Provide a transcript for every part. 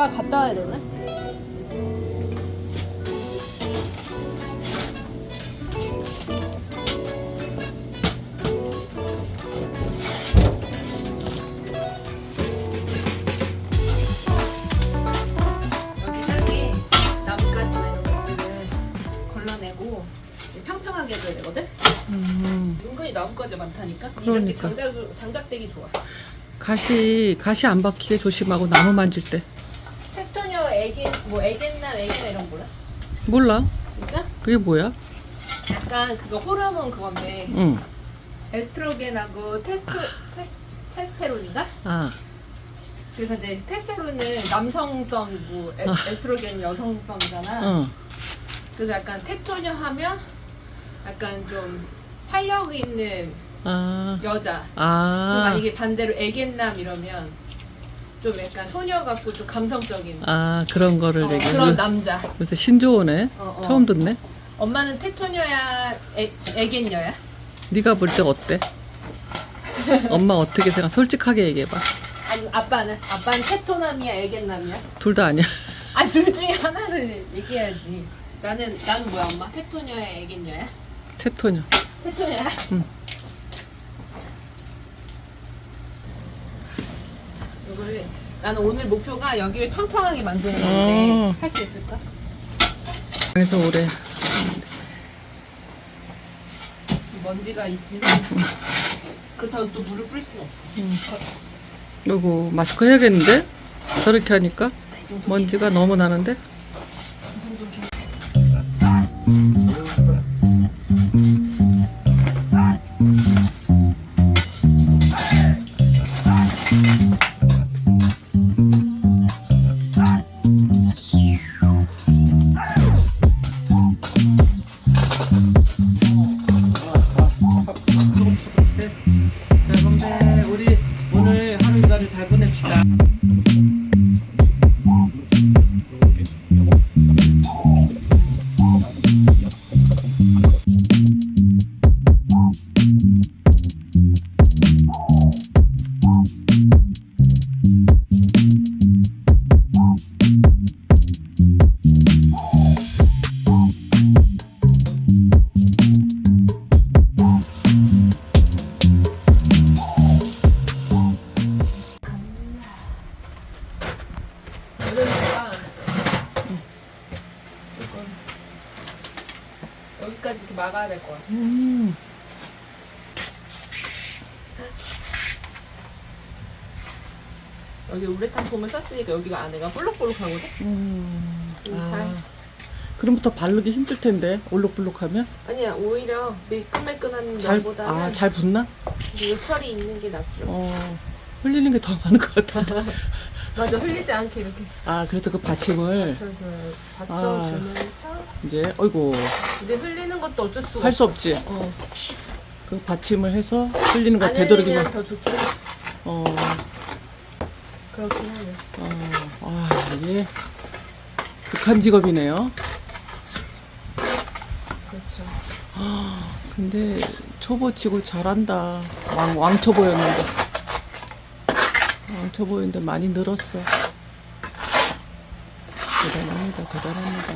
아빠 갔다 와야 되나? 여기 땅에 나뭇가지나 이런 것들을 걸러내고 이제 평평하게 해줘야 되거든? 음, 은근히 나뭇가지 많다니까? 이렇게 그러니까. 장작, 장작대기 좋아. 가시 가시 안 박히게 조심하고 나무 만질 때 애견, 뭐 애견남, 애견 이런 거 몰라? 몰라 진짜? 그게 뭐야? 약간 그거 호르몬 그건데 응. 에스트로겐하고 테스토, 테스, 테스테론인가? 아, 그래서 이제 테스테론은 남성성이고 에, 아. 에스트로겐은 여성성이잖아. 어. 그래서 약간 테토녀 하면 약간 좀 활력 있는 아, 여자. 그리고 아, 만약에 반대로 애견남 이러면 좀 약간 소녀 같고 좀 감성적인 아 그런 거를 어, 얘기. 그런 남자. 요새 신조어네. 어, 어. 처음 듣네. 엄마는 테토녀야, 애, 애견녀야? 네가 볼 때 어때? 엄마 어떻게 생각? 솔직하게 얘기해봐. 아니 아빠는 아빠는 테토남이야, 애견남이야? 둘 다 아니야. 아 둘 중에 하나를 얘기해야지. 나는 나는 뭐야 엄마? 테토녀야, 애견녀야? 테토녀. 테토녀야? 응. 이거를 나는 오늘 목표가 여기를 평평하게 만드는 어. 건데 할수 있을까? 그래서 올해 지금 먼지가 있지만 그렇다고 또 물을 뿌릴 수는 없어. 요거 마스크 해야겠는데? 저렇게 하니까 이 정도 먼지가 너무 나는데? 여기까지 이렇게 막아야 될 것 같아. 음. 여기 우레탄 폼을 썼으니까 여기가 안에가 볼록볼록하거든. 음. 음, 잘. 아. 그럼부터 바르기 힘들 텐데 올록블록하면 아니야 오히려 매끈매끈한 잘 면보다는 아잘 붙나? 요철이 있는 게 낫죠. 어 흘리는 게 더 많은 것 같아. 맞아 흘리지 않게 이렇게 아 그래서 그 받침을 받쳐줘요. 아. 받쳐주면서 이제 어이구 근데 흘리는 것도 어쩔 수가 할 수. 없지. 어. 그 받침을 해서 흘리는 거 안 되도록이면 흘리면 더 좋긴 해. 어, 그렇긴 하네. 어, 아 이게 극한 직업이네요. 그렇죠. 근데 초보치고 잘한다. 왕 왕초보였는데 왕초보였는데 많이 늘었어. 대단합니다, 대단합니다.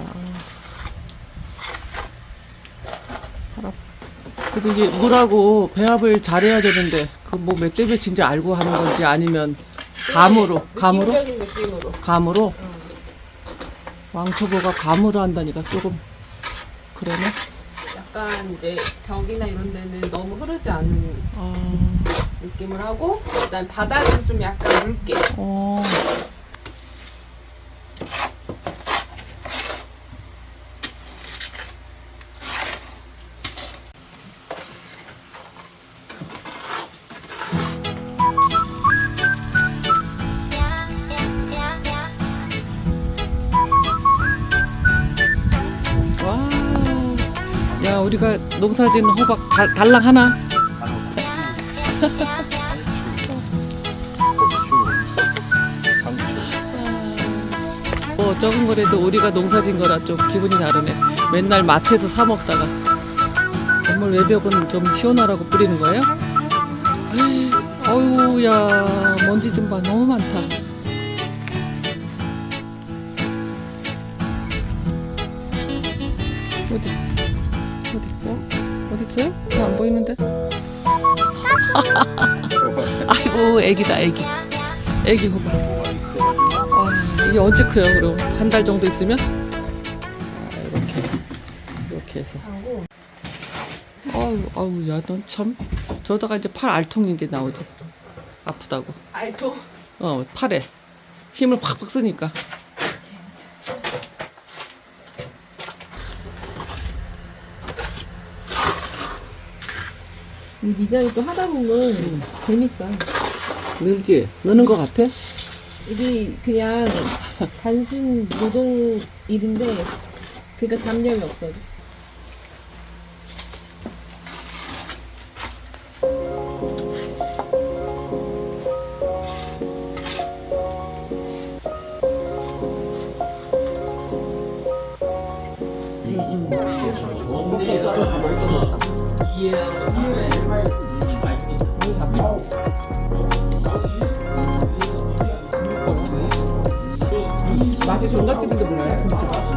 아. 할 그래도 이게 물하고 배합을 잘해야 되는데 그 뭐 몇 대 몇인지 알고 하는 건지 아니면 감으로 감으로 느낌적인 느낌으로. 감으로 응. 왕초보가 감으로 한다니까 조금 그러네. 약간 이제 벽이나 이런 데는 너무 흐르지 않는 아, 느낌을 하고 그다음 바닥은 좀 약간 묽게. 어. 우리가 농사짓는 호박 달, 달랑 하나? 뭐 어, 저번 거래도 우리가 농사진 거라 좀 기분이 다르네. 맨날 마트에서 사 먹다가 건물 외벽은 좀 시원하라고 뿌리는 거예요? 어우야 먼지 좀 봐 너무 많다. 어디 어디 있어? 어디 있어요? 어, 안 보이는데? 아이고 애기다 애기. 애기 호박 아, 이게 언제 커요 그럼? 한 달 정도 있으면? 아, 이렇게. 이렇게 해서. 아우 아우 야넌 참. 저러다가 이제 팔 알통인데 나오지. 아프다고. 알토 어 팔에. 힘을 팍팍 쓰니까 이 미장이 또 하다 보면 재밌어. 늘지 느는 것 같아? 이게 그냥 단순 노동 일인데 그러니까 잡념이 없어. 마트 종갓집인데 몰라요?